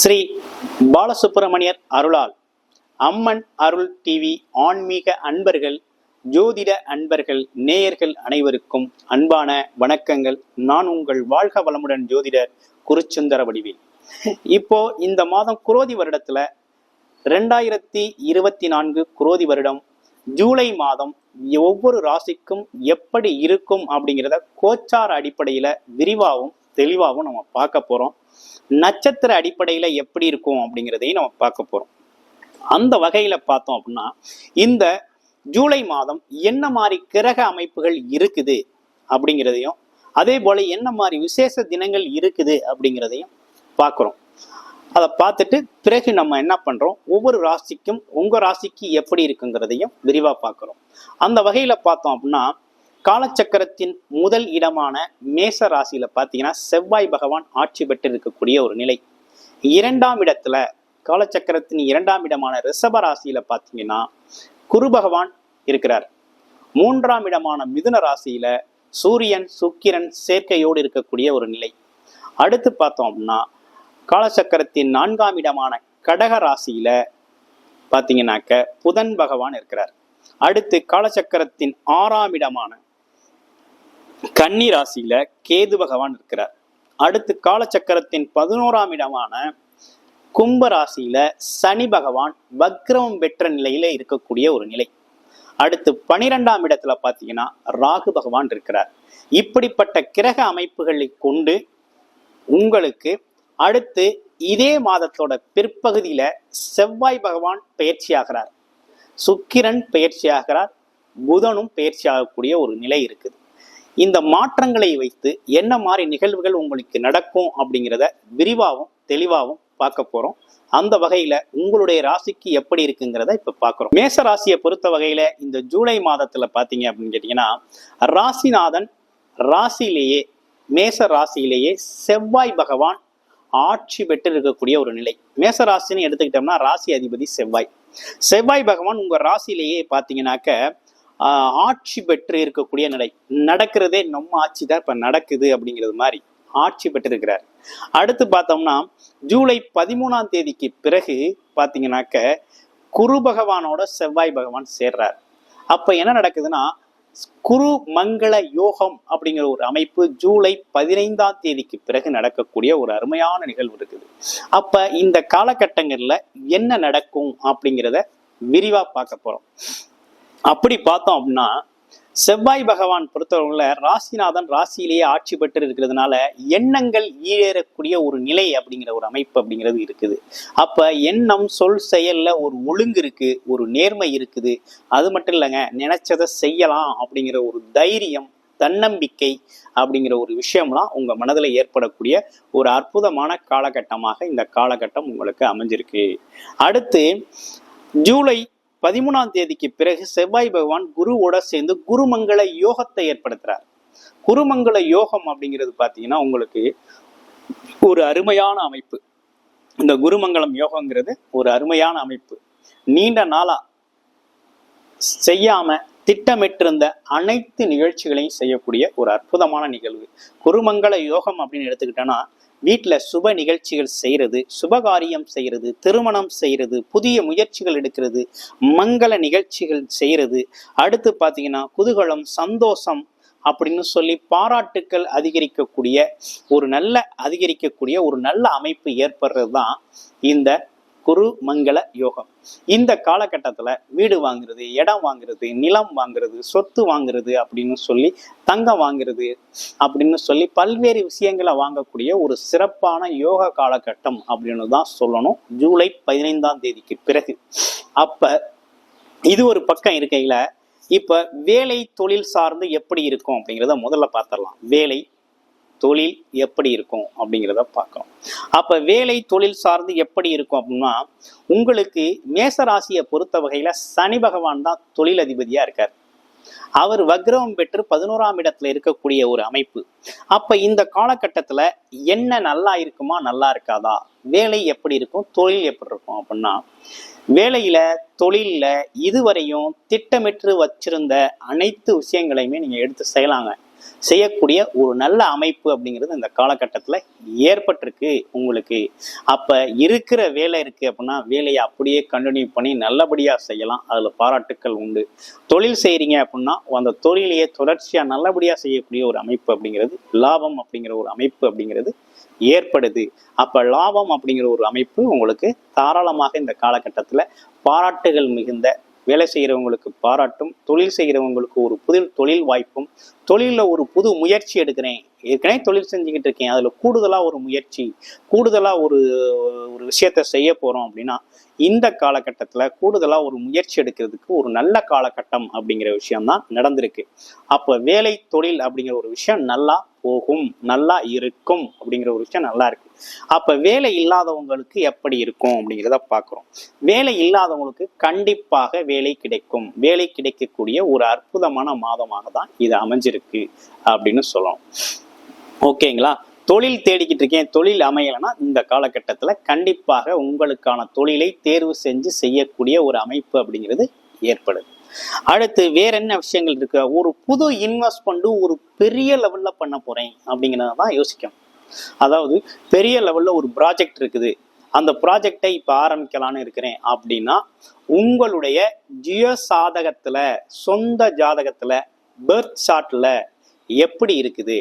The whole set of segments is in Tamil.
ஸ்ரீ பாலசுப்பிரமணியர் அருளால் அம்மன் அருள் டிவி ஆன்மீக அன்பர்கள் ஜோதிட அன்பர்கள் நேயர்கள் அனைவருக்கும் அன்பான வணக்கங்கள். நான் உங்கள் வாழ்க வளமுடன் ஜோதிடர் குருச்சுந்தர வடிவில். இப்போ இந்த மாதம் குரோதி வருடத்துல ரெண்டாயிரத்தி இருபத்தி நான்கு குரோதி வருடம் ஜூலை மாதம் ஒவ்வொரு ராசிக்கும் எப்படி இருக்கும் அப்படிங்கிறத கோச்சார அடிப்படையில விரிவாகவும் தெளிவாகவும் நம்ம பார்க்க போறோம். நட்சத்திர அடிப்படையில எப்படி இருக்கும் அப்படிங்கிறதையும் நம்ம பார்க்க போறோம். அந்த வகையில பார்த்தோம் அப்படின்னா இந்த ஜூலை மாதம் என்ன மாதிரி கிரக அமைப்புகள் இருக்குது அப்படிங்கிறதையும் அதே போல என்ன மாதிரி விசேஷ தினங்கள் இருக்குது அப்படிங்கிறதையும் பார்க்குறோம். அதை பார்த்துட்டு பிறகு நம்ம என்ன பண்றோம்? ஒவ்வொரு ராசிக்கும் உங்க ராசிக்கு எப்படி இருக்குங்கிறதையும் விரிவா பார்க்குறோம். அந்த வகையில பார்த்தோம் அப்படின்னா காலச்சக்கரத்தின் முதல் இடமான மேச ராசியில பார்த்தீங்கன்னா செவ்வாய் பகவான் ஆட்சி பெற்று இருக்கக்கூடிய ஒரு நிலை. இரண்டாம் இடத்துல காலச்சக்கரத்தின் இரண்டாம் இடமான ரிஷப ராசியில பார்த்தீங்கன்னா குரு பகவான் இருக்கிறார். மூன்றாம் இடமான மிதுன ராசியில சூரியன் சுக்கிரன் சேர்க்கையோடு இருக்கக்கூடிய ஒரு நிலை. அடுத்து பார்த்தோம் அப்படின்னா காலச்சக்கரத்தின் நான்காம் இடமான கடக ராசியில பார்த்தீங்கன்னாக்க புதன் பகவான் இருக்கிறார். அடுத்து காலச்சக்கரத்தின் ஆறாம் இடமான கன்னி ராசியில கேது பகவான் இருக்கிறார். அடுத்து காலச்சக்கரத்தின் பதினோராம் இடமான கும்ப ராசியில சனி பகவான் வக்ரமம் பெற்ற நிலையில இருக்கக்கூடிய ஒரு நிலை. அடுத்து பனிரெண்டாம் இடத்துல பாத்தீங்கன்னா ராகு பகவான் இருக்கிறார். இப்படிப்பட்ட கிரக அமைப்புகளை கொண்டு உங்களுக்கு அடுத்து இதே மாதத்தோட பிற்பகுதியில செவ்வாய் பகவான் பயிற்சியாகிறார். சுக்கிரன் பயிற்சியாகிறார். புதனும் பயிற்சியாகக்கூடிய ஒரு நிலை இருக்குது. இந்த மாற்றங்களை வைத்து என்ன மாதிரி நிகழ்வுகள் உங்களுக்கு நடக்கும் அப்படிங்கிறத விரிவாகவும் தெளிவாகவும் பார்க்க போறோம். அந்த வகையில உங்களுடைய ராசிக்கு எப்படி இருக்குங்கிறத இப்ப பார்க்குறோம். மேச ராசியை பொறுத்த வகையில இந்த ஜூலை மாதத்துல பாத்தீங்க அப்படின்னு கேட்டீங்கன்னா ராசிநாதன் ராசியிலேயே மேச ராசியிலேயே செவ்வாய் பகவான் ஆட்சி பெற்று இருக்கக்கூடிய ஒரு நிலை. மேச ராசின்னு எடுத்துக்கிட்டோம்னா ராசி அதிபதி செவ்வாய். செவ்வாய் பகவான் உங்க ராசியிலேயே பாத்தீங்கன்னாக்க ஆட்சி பெற்று இருக்கக்கூடிய நிலை. நடக்கிறதே நம்ம ஆட்சி தான் இப்ப நடக்குது அப்படிங்கிறது மாதிரி ஆட்சி பெற்றிருக்கிறார் அடுத்து பார்த்தோம்னா ஜூலை பதிமூணாம் தேதிக்கு பிறகு பார்த்தீங்கன்னாக்க குரு பகவானோட செவ்வாய் பகவான் சேர்றார். அப்ப என்ன நடக்குதுன்னா குரு மங்கள யோகம் அப்படிங்கிற ஒரு அமைப்பு ஜூலை பதினைந்தாம் தேதிக்கு பிறகு நடக்கக்கூடிய ஒரு அருமையான நிகழ்வு இருக்குது. அப்ப இந்த காலகட்டங்கள்ல என்ன நடக்கும் அப்படிங்கிறத விரிவா பார்க்க போறோம். அப்படி பார்த்தோம் அப்படின்னா செவ்வாய் பகவான் பொறுத்தவரையில ராசிநாதன் ராசியிலேயே ஆட்சி பெற்று இருக்கிறதுனால எண்ணங்கள் ஈழேறக்கூடிய ஒரு நிலை அப்படிங்கிற ஒரு அமைப்பு அப்படிங்கிறது இருக்குது. அப்ப எண்ணம் சொல் செயல்ல ஒரு ஒழுங்கு இருக்கு ஒரு நேர்மை இருக்குது. அது மட்டும் இல்லைங்க நினைச்சதை செய்யலாம் அப்படிங்கிற ஒரு தைரியம் தன்னம்பிக்கை அப்படிங்கிற ஒரு விஷயம்லாம் உங்க மனதில் ஏற்படக்கூடிய ஒரு அற்புதமான காலகட்டமாக இந்த காலகட்டம் உங்களுக்கு அமைஞ்சிருக்கு. அடுத்து ஜூலை பதிமூணாம் தேதிக்கு பிறகு செவ்வாய் பகவான் குருவோட சேர்ந்து குருமங்கள யோகத்தை ஏற்படுத்துறார். குருமங்கள யோகம் அப்படிங்கிறது பார்த்தீங்கன்னா உங்களுக்கு ஒரு அருமையான அமைப்பு. இந்த குருமங்கலம் யோகங்கிறது ஒரு அருமையான அமைப்பு. நீண்ட நாளா செய்யாம திட்டமிட்டிருந்த அனைத்து நிகழ்ச்சிகளையும் செய்யக்கூடிய ஒரு அற்புதமான நிகழ்வு. குருமங்கள யோகம் அப்படின்னு எடுத்துக்கிட்டோன்னா வீட்டில் சுப நிகழ்ச்சிகள் செய்கிறது சுபகாரியம் செய்கிறது திருமணம் செய்கிறது புதிய முயற்சிகள் எடுக்கிறது மங்கள நிகழ்ச்சிகள் செய்கிறது அடுத்து பார்த்தீங்கன்னா குதூகலம் சந்தோஷம் அப்படின்னு சொல்லி பாராட்டுக்கள் அதிகரிக்கக்கூடிய ஒரு நல்ல அதிகரிக்கக்கூடிய ஒரு நல்ல அமைப்பு ஏற்படுறது தான் இந்த குரு மங்கள யோகம். இந்த காலகட்டத்தில் வீடு வாங்குறது இடம் வாங்குறது நிலம் வாங்குறது சொத்து வாங்குறது அப்படின்னு சொல்லி தங்கம் வாங்குறது அப்படின்னு சொல்லி பல்வேறு விஷயங்களை வாங்கக்கூடிய ஒரு சிறப்பான யோக காலகட்டம் அப்படின்னு தான் சொல்லணும். ஜூலை பதினைந்தாம் தேதிக்கு பிறகு. அப்ப இது ஒரு பக்கம் இருக்கையில இப்ப வேலை தொழில் சார்ந்து எப்படி இருக்கும் அப்படிங்கிறத முதல்ல பார்த்துடலாம். வேலை தொழில் எப்படி இருக்கும் அப்படிங்கிறத பார்க்கணும். அப்போ வேலை தொழில் சார்ந்து எப்படி இருக்கும் அப்படின்னா உங்களுக்கு மேச ராசியை பொறுத்த வகையில் சனி பகவான் தான் தொழில் அதிபதியாக இருக்கார். அவர் வக்ரவம் பெற்று பதினோராம் இடத்துல இருக்கக்கூடிய ஒரு அமைப்பு. அப்ப இந்த காலகட்டத்துல என்ன நல்லா இருக்குமா நல்லா இருக்காதா? வேலை எப்படி இருக்கும் தொழில் எப்படி இருக்கும் அப்படின்னா வேலையில தொழில்ல இதுவரையும் திட்டமிட்டு வச்சிருந்த அனைத்து விஷயங்களையுமே நீங்க எடுத்து செய்யலாங்க. செய்யக்கூடிய ஒரு நல்ல அமைப்பு அப்படிங்கிறது இந்த காலகட்டத்தில் ஏற்பட்டிருக்கு உங்களுக்கு. அப்போ இருக்கிற வேலை இருக்குது அப்படின்னா வேலையை அப்படியே கண்டினியூ பண்ணி நல்லபடியாக செய்யலாம். அதில் பாராட்டுக்கள் உண்டு. தொழில் செய்கிறீங்க அப்படின்னா அந்த தொழிலையே தொடர்ச்சியாக நல்லபடியாக செய்யக்கூடிய ஒரு அமைப்பு அப்படிங்கிறது லாபம் அப்படிங்கிற ஒரு அமைப்பு அப்படிங்கிறது ஏற்படுது. அப்போ லாபம் அப்படிங்கிற ஒரு அமைப்பு உங்களுக்கு தாராளமாக இந்த காலகட்டத்தில் பாராட்டுகள் மிகுந்த வேலை செய்கிறவங்களுக்கு பாராட்டும் தொழில் செய்கிறவங்களுக்கு ஒரு புதில் தொழில் வாய்ப்பும் தொழிலில் ஒரு புது முயற்சி எடுக்கிறேன். ஏற்கனவே தொழில் செஞ்சுக்கிட்டு இருக்கேன். அதில் கூடுதலாக ஒரு முயற்சி கூடுதலாக ஒரு ஒரு விஷயத்த செய்ய போகிறோம் அப்படின்னா இந்த காலகட்டத்தில் கூடுதலாக ஒரு முயற்சி எடுக்கிறதுக்கு ஒரு நல்ல காலகட்டம் அப்படிங்கிற விஷயம்தான் நடந்திருக்கு. அப்போ வேலை தொழில் அப்படிங்கிற ஒரு விஷயம் நல்லா போகும் நல்லா இருக்கும் அப்படிங்கிற ஒரு விஷயம் நல்லா இருக்கு. அப்போ வேலை இல்லாதவங்களுக்கு எப்படி இருக்கும் அப்படிங்கிறத பார்க்குறோம் வேலை இல்லாதவங்களுக்கு கண்டிப்பாக வேலை கிடைக்கும். வேலை கிடைக்கக்கூடிய ஒரு அற்புதமான மாதமாக தான் இது அமைஞ்சிருக்கு அப்படின்னு சொல்லணும். ஓகேங்களா? தொழில் தேடிக்கிட்டு இருக்கேன் தொழில் அமையலைன்னா இந்த காலகட்டத்தில் கண்டிப்பாக உங்களுக்கான தொழிலை தேர்வு செஞ்சு செய்யக்கூடிய ஒரு அமைப்பு அப்படிங்கிறது ஏற்படுது. அடுத்து வேற என்ன விஷயங்கள் இருக்கு? ஒரு புது இன்வெஸ்ட்மெண்ட் ஒரு பெரிய லெவல்ல பண்ண போறேன் அப்படிங்கிறத தான் யோசிக்கும் அதாவது பெரிய லெவல்ல ஒரு ப்ராஜெக்ட் இருக்குது. அந்த ப்ராஜெக்டை இப்போ ஆரம்பிக்கலான்னு இருக்கிறேன் அப்படின்னா உங்களுடைய ஜியோ சாதகத்துல சொந்த ஜாதகத்துல பேர்த் சார்ட்ல எப்படி இருக்குது?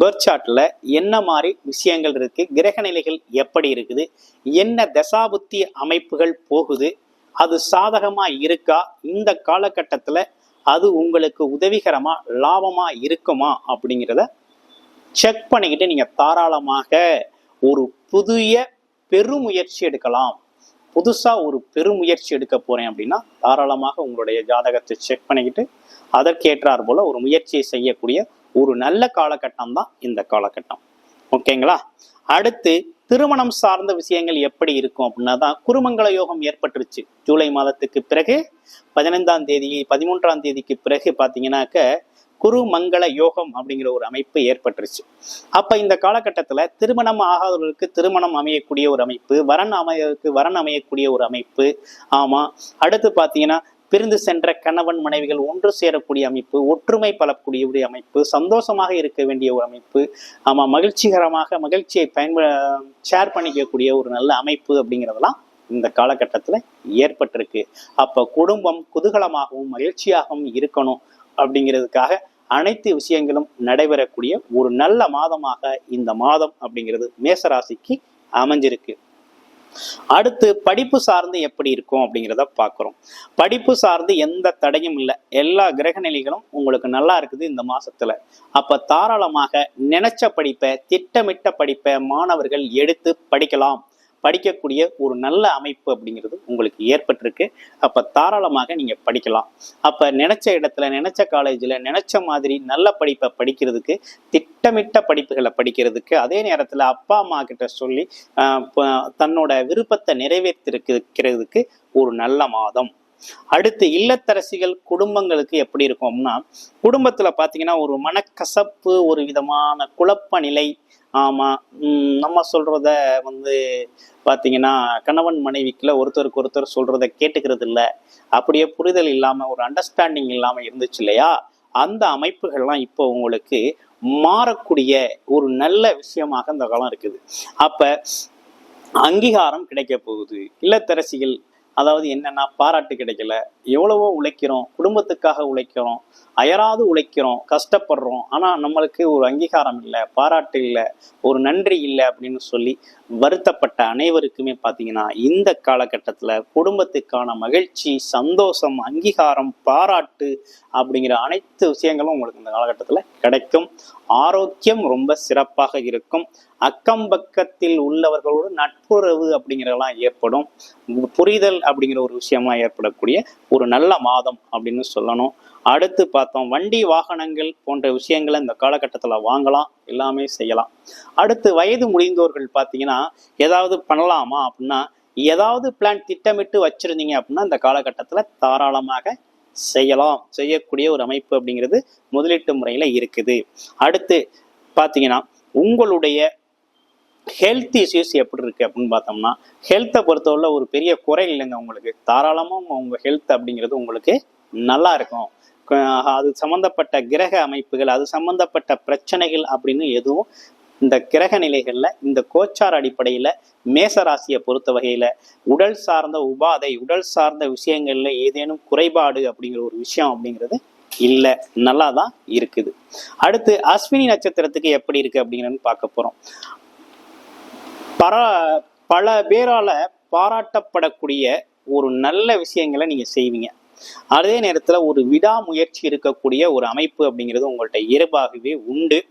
பேர்த் சார்ட்டில் என்ன மாதிரி விஷயங்கள் இருக்குது கிரக நிலைகள் எப்படி இருக்குது? என்ன தசாபுத்தி அமைப்புகள் போகுது? அது சாதகமாக இருக்கா? இந்த காலகட்டத்தில் அது உங்களுக்கு உதவிகரமாக லாபமாக இருக்குமா? அப்படிங்கிறத செக் பண்ணிக்கிட்டு நீங்கள் தாராளமாக ஒரு புதிய பெருமுயற்சி எடுக்கலாம். புதுசாக ஒரு பெருமுயற்சி எடுக்க போகிறேன் அப்படின்னா தாராளமாக உங்களுடைய ஜாதகத்தை செக் பண்ணிக்கிட்டு அதற்கேற்றார் போல ஒரு முயற்சியை செய்யக்கூடிய ஒரு நல்ல காலகட்டம் தான் இந்த காலகட்டம். ஓகேங்களா? அடுத்து திருமணம் சார்ந்த விஷயங்கள் எப்படி இருக்கும் அப்படின்னா தான் குருமங்கள யோகம் ஏற்பட்டுருச்சு. ஜூலை மாதத்துக்கு பிறகு பதினைந்தாம் தேதி பதிமூன்றாம் தேதிக்கு பிறகு பார்த்தீங்கன்னாக்க குருமங்கள யோகம் அப்படிங்கிற ஒரு அமைப்பு ஏற்பட்டுருச்சு. அப்போ இந்த காலகட்டத்தில் திருமணம் ஆகாதவர்களுக்கு திருமணம் அமையக்கூடிய ஒரு அமைப்பு வரன் அமையக்கு வரன் அமையக்கூடிய ஒரு அமைப்பு. ஆமாம் அடுத்து பார்த்தீங்கன்னா பிரிந்து சென்ற கணவன் மனைவிகள் ஒன்று சேரக்கூடிய அமைப்பு ஒற்றுமை பலக்கூடிய ஒரு அமைப்பு சந்தோஷமாக இருக்க வேண்டிய ஒரு அமைப்பு ஆமா மகிழ்ச்சிகரமாக மகிழ்ச்சியை பயன்ப ஷேர் பண்ணிக்கக்கூடிய ஒரு நல்ல அமைப்பு அப்படிங்கிறதெல்லாம் இந்த காலகட்டத்தில் ஏற்பட்டிருக்கு. அப்போ குடும்பம் குதூகலமாகவும் மகிழ்ச்சியாகவும் இருக்கணும் அப்படிங்கிறதுக்காக அனைத்து விஷயங்களும் நடைபெறக்கூடிய ஒரு நல்ல மாதமாக இந்த மாதம் அப்படிங்கிறது மேசராசிக்கு அமைஞ்சிருக்கு. அடுத்து படிப்பு சார்ந்து எப்படி இருக்கும் அப்படிங்கிறத பார்க்குறோம். படிப்பு சார்ந்து எந்த தடையும் இல்லை. எல்லா கிரக நிலைகளும் உங்களுக்கு நல்லா இருக்குது இந்த மாசத்துல. அப்ப தாராளமாக நினைச்ச படிப்பை திட்டமிட்ட படிப்பை மாணவர்கள் எடுத்து படிக்கலாம். படிக்கக்கூடிய ஒரு நல்ல அமைப்பு அப்படிங்கிறது உங்களுக்கு ஏற்பட்டிருக்கு. அப்போ தாராளமாக நீங்கள் படிக்கலாம். அப்போ நினச்ச இடத்துல நினச்ச காலேஜில் நினச்ச மாதிரி நல்ல படிப்பை படிக்கிறதுக்கு திட்டமிட்ட படிப்புகளை படிக்கிறதுக்கு அதே நேரத்தில் அப்பா அம்மா கிட்ட சொல்லி தன்னோட விருப்பத்தை நிறைவேற்றிருக்கிறதுக்கு ஒரு நல்ல மாதம். அடுத்து இல்லத்தரசிகள் குடும்பங்களுக்கு எப்படி இருக்கும் குடும்பத்துல பாத்தீங்கன்னா ஒரு மனக்கசப்பு ஒரு விதமான குழப்ப நிலை. ஆமா நம்ம சொல்றத வந்து பாத்தீங்கன்னா கணவன் மனைவிக்குள்ள ஒருத்தருக்கு ஒருத்தர் சொல்றத கேட்டுக்கிறது இல்லை. அப்படியே புரிதல் இல்லாம ஒரு அண்டர்ஸ்டாண்டிங் இல்லாம இருந்துச்சு இல்லையா? அந்த அமைப்புகள்லாம் இப்போ உங்களுக்கு மாறக்கூடிய ஒரு நல்ல விஷயமாக இந்த காலம் இருக்குது. அப்ப அங்கீகாரம் கிடைக்க போகுது. இல்லத்தரசிகள் அதாவது என்னென்னா பாராட்டு கிடைக்கல. எவ்வளவோ உழைக்கிறோம் குடும்பத்துக்காக உழைக்கிறோம் அயராது உழைக்கிறோம் கஷ்டப்படுறோம். ஆனால் நம்மளுக்கு ஒரு அங்கீகாரம் இல்லை பாராட்டு இல்லை ஒரு நன்றி இல்லை அப்படின்னு சொல்லி வருத்தப்பட்ட அனைவருக்குமே பார்த்தீங்கன்னா இந்த காலகட்டத்தில் குடும்பத்துக்கான மகிழ்ச்சி சந்தோஷம் அங்கீகாரம் பாராட்டு அப்படிங்கிற அனைத்து விஷயங்களும் உங்களுக்கு இந்த காலகட்டத்தில் கிடைக்கும். ஆரோக்கியம் ரொம்ப சிறப்பாக இருக்கும். அக்கம் பக்கத்தில் உள்ளவர்களோடு நட்புறவு அப்படிங்கிறதெல்லாம் ஏற்படும். புரிதல் அப்படிங்கிற ஒரு விஷயமா ஏற்படக்கூடிய ஒரு நல்ல மாதம் அப்படின்னு சொல்லணும். அடுத்து பார்த்தோம் வண்டி வாகனங்கள் போன்ற விஷயங்களை இந்த காலகட்டத்தில் வாங்கலாம் எல்லாமே செய்யலாம். அடுத்து வயது முடிந்தோர்கள் பார்த்தீங்கன்னா ஏதாவது பண்ணலாமா அப்படின்னா ஏதாவது பிளான் திட்டமிட்டு வச்சிருந்தீங்க அப்படின்னா இந்த காலகட்டத்தில் தாராளமாக செய்யலாம் செய்யக்கூடிய ஒரு அமைப்பு அப்படிங்கிறது முதலீட்டு முறையில் இருக்குது. அடுத்து பார்த்தீங்கன்னா உங்களுடைய ஹெல்த் இஷ்யூஸ் எப்படி இருக்கு அப்படின்னு பார்த்தோம்னா ஹெல்த்தை பொறுத்தவரை ஒரு பெரிய குறை இல்லைங்க உங்களுக்கு. தாராளமாக உங்கள் ஹெல்த் அப்படிங்கிறது உங்களுக்கு நல்லா இருக்கும். அது சம்பந்தப்பட்ட கிரக அமைப்புகள் அது சம்பந்தப்பட்ட பிரச்சனைகள் அப்படின்னு எதுவும் இந்த கிரக நிலைகளில் இந்த கோச்சார் அடிப்படையில் மேச ராசியை பொறுத்த வகையில் உடல் சார்ந்த உபாதை உடல் சார்ந்த விஷயங்களில் ஏதேனும் குறைபாடு அப்படிங்கிற ஒரு விஷயம் அப்படிங்கிறது இல்லை. நல்லா தான் இருக்குது. அடுத்து அஸ்வினி நட்சத்திரத்துக்கு எப்படி இருக்குது அப்படிங்கிறது பார்க்க போகிறோம் பர பல பேரால் பாராட்டப்படக்கூடிய ஒரு நல்ல விஷயங்களை நீங்கள் செய்வீங்க. அதே நேரத்துல ஒரு விடாமுயற்சி இருக்கக்கூடிய ஒரு அமைப்பு அப்படிங்கிறது உங்கள்ட்ட இயல்பாகவே உண்டு.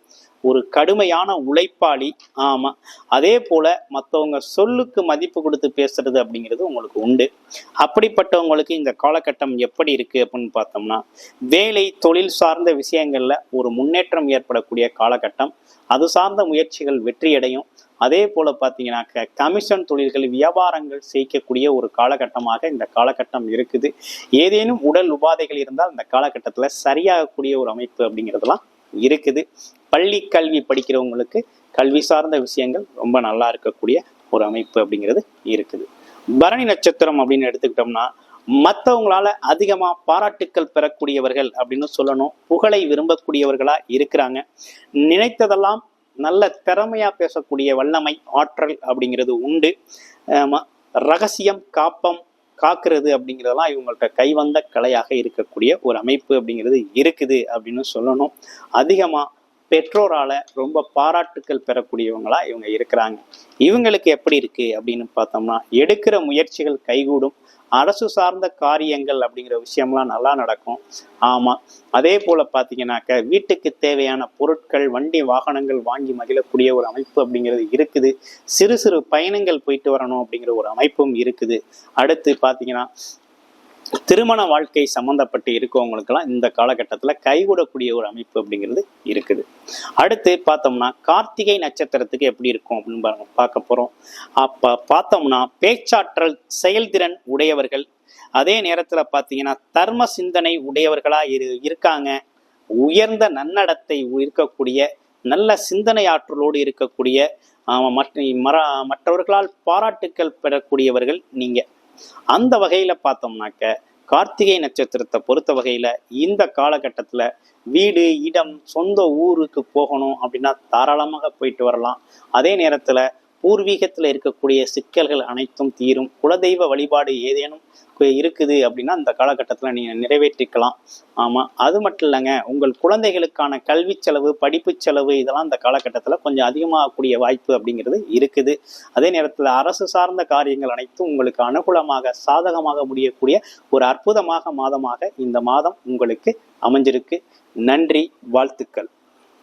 ஒரு கடுமையான உழைப்பாளி. ஆமாம் அதே போல மற்றவங்க சொல்லுக்கு மதிப்பு கொடுத்து பேசுறது அப்படிங்கிறது உங்களுக்கு உண்டு. அப்படிப்பட்டவங்களுக்கு இந்த காலகட்டம் எப்படி இருக்கு அப்படின்னு பார்த்தோம்னா வேலை தொழில் சார்ந்த விஷயங்கள்ல ஒரு முன்னேற்றம் ஏற்படக்கூடிய காலகட்டம். அது சார்ந்த முயற்சிகள் வெற்றியடையும். அதே போல பார்த்தீங்கன்னாக்க கமிஷன் தொழில்கள் வியாபாரங்கள் செய்யக்கூடிய ஒரு காலகட்டமாக இந்த காலகட்டம் இருக்குது. ஏதேனும் உடல் உபாதைகள் இருந்தால் இந்த காலகட்டத்தில் சரியாகக்கூடிய ஒரு அமைப்பு அப்படிங்கிறதெல்லாம் இருக்குது. பள்ளி கல்வி படிக்கிறவங்களுக்கு கல்வி சார்ந்த விஷயங்கள் ரொம்ப நல்லா இருக்கக்கூடிய ஒரு அமைப்பு அப்படிங்கிறது இருக்குது. பரணி நட்சத்திரம் அப்படின்னு எடுத்துக்கிட்டோம்னா மற்றவங்களால அதிகமாக பாராட்டுக்கள் பெறக்கூடியவர்கள் அப்படின்னு சொல்லணும். புகழை விரும்பக்கூடியவர்களா இருக்கிறாங்க. நினைத்ததெல்லாம் நல்ல திறமையா பேசக்கூடிய வல்லமை ஆற்றல் அப்படிங்கிறது உண்டு. ரகசியம் காப்பம் காக்கிறது அப்படிங்கிறதெல்லாம் இவங்கள்ட்ட கைவந்த கலையாக இருக்கக்கூடிய ஒரு அமைப்பு அப்படிங்கிறது இருக்குது அப்படின்னு சொல்லணும். அதிகமா பெற்றோரால ரொம்ப பாராட்டுக்கள் பெறக்கூடியவங்களா இவங்க இருக்கிறாங்க. இவங்களுக்கு எப்படி இருக்கு அப்படின்னு பார்த்தோம்னா எடுக்கிற முயற்சிகள் கைகூடும். அரசு சார்ந்த காரியங்கள் அப்படிங்கிற விஷயம்லாம் நல்லா நடக்கும். ஆமாம் அதே போல் பார்த்தீங்கன்னாக்க வீட்டுக்கு தேவையான பொருட்கள் வண்டி வாகனங்கள் வாங்கி மகிழக்கூடிய ஒரு அமைப்பு அப்படிங்கிறது இருக்குது. சிறு சிறு பயணங்கள் போயிட்டு வரணும் அப்படிங்கிற ஒரு அமைப்பும் இருக்குது. அடுத்து பார்த்தீங்கன்னா திருமண வாழ்க்கை சம்பந்தப்பட்டு இருக்கவங்களுக்கெல்லாம் இந்த காலகட்டத்தில் கைவிடக்கூடிய ஒரு அமைப்பு அப்படிங்கிறது இருக்குது. அடுத்து பார்த்தோம்னா கார்த்திகை நட்சத்திரத்துக்கு எப்படி இருக்கும் அப்படின்னு பாருங்க பார்க்க போகிறோம் அப்போ பார்த்தோம்னா பேச்சாற்றல் செயல்திறன் உடையவர்கள். அதே நேரத்தில் பார்த்தீங்கன்னா தர்ம சிந்தனை உடையவர்களாக இரு இருக்காங்க. உயர்ந்த நன்னடத்தை இருக்கக்கூடிய நல்ல சிந்தனை ஆற்றலோடு இருக்கக்கூடிய மற்ற மற்றவர்களால் பாராட்டுக்கள் பெறக்கூடியவர்கள் நீங்கள் அந்த வகையில பார்த்தோம்னாக்க கார்த்திகை நட்சத்திரத்தை பொறுத்த வகையில இந்த காலகட்டத்துல வீடு இடம் சொந்த ஊருக்கு போகணும் அப்படின்னா தாராளமாக போயிட்டு வரலாம். அதே நேரத்துல பூர்வீகத்தில் இருக்கக்கூடிய சிக்கல்கள் அனைத்தும் தீரும். குலதெய்வ வழிபாடு ஏதேனும் இருக்குது அப்படின்னா இந்த காலகட்டத்தில் நீங்கள் நிறைவேற்றிக்கலாம். ஆமாம் அது மட்டும் இல்லைங்க. உங்கள் குழந்தைகளுக்கான கல்வி செலவு படிப்பு செலவு இதெல்லாம் இந்த காலகட்டத்தில் கொஞ்சம் அதிகமாகக்கூடிய வாய்ப்பு அப்படிங்கிறது இருக்குது. அதே நேரத்தில் அரசு சார்ந்த காரியங்கள் அனைத்தும் உங்களுக்கு அனுகூலமாக சாதகமாக முடியக்கூடிய ஒரு அற்புதமாக மாதமாக இந்த மாதம் உங்களுக்கு அமைஞ்சிருக்கு. நன்றி வாழ்த்துக்கள்.